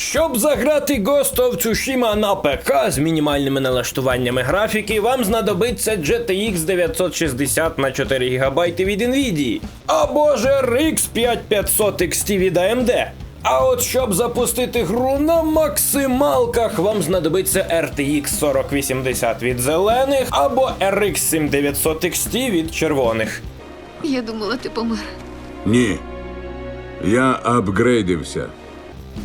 Щоб заграти Ghost of Tsushima на ПК з мінімальними налаштуваннями графіки, вам знадобиться GTX 960 на 4 ГБ від Nvidia, або ж RX 5500 XT від AMD. А от щоб запустити гру на максималках, вам знадобиться RTX 4080 від зелених або RX 7900 XT від червоних. Я думала, ти помер. Ні. Я апгрейдився.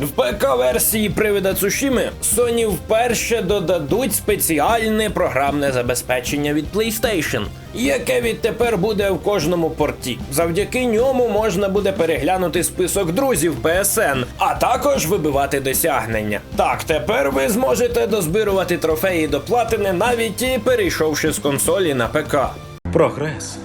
В ПК-версії привида Цушіми Sony вперше додадуть спеціальне програмне забезпечення від PlayStation, яке відтепер буде в кожному порті. Завдяки ньому можна буде переглянути список друзів PSN, а також вибивати досягнення. Так, тепер ви зможете дозбирувати трофеї до платини, навіть і перейшовши з консолі на ПК. Прогрес.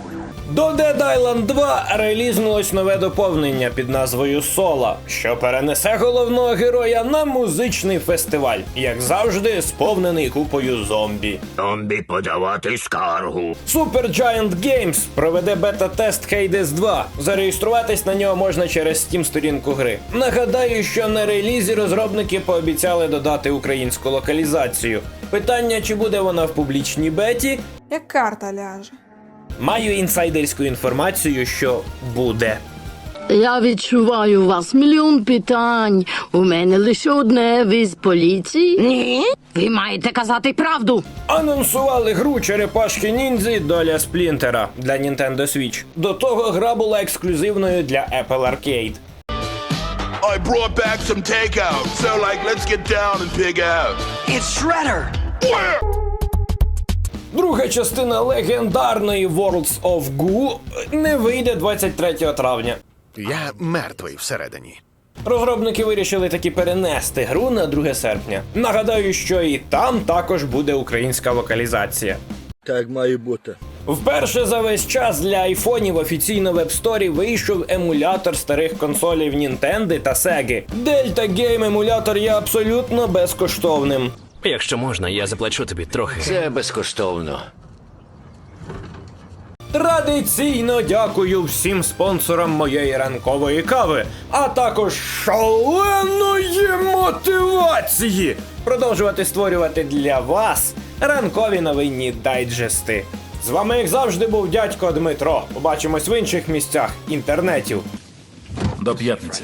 До Dead Island 2 релізнулось нове доповнення під назвою Сола, що перенесе головного героя на музичний фестиваль, як завжди, сповнений купою зомбі. Зомбі подавати скаргу. Supergiant Games проведе бета-тест Hades 2. Зареєструватись на нього можна через Steam сторінку гри. Нагадаю, що на релізі розробники пообіцяли додати українську локалізацію. Питання, чи буде вона в публічній беті, Як карта ляже. Маю інсайдерську інформацію, що буде. Я відчуваю у вас мільйон питань. У мене лише одне ви з поліції. Ні. Ви маєте казати правду. Анонсували гру Черепашки Ніндзі Доля Сплінтера для Nintendo Switch. До того гра була ексклюзивною для Apple Arcade. I brought back some takeout. So like, let's get down and pig out. Друга частина легендарної Worlds of Goo не вийде 23 травня. Я мертвий всередині. Розробники вирішили таки перенести гру на 2 серпня. Нагадаю, що і там також буде українська локалізація. Так має бути. Вперше за весь час для айфонів офіційно в App Store вийшов емулятор старих консолів Nintendo та Sega. Delta Game емулятор є абсолютно безкоштовним. Якщо можна, я заплачу тобі трохи. Це безкоштовно. Традиційно дякую всім спонсорам моєї ранкової кави, а також шаленої мотивації продовжувати створювати для вас ранкові новинні дайджести. З вами, як завжди, був дядько Дмитро. Побачимось в інших місцях інтернетів. До п'ятниці.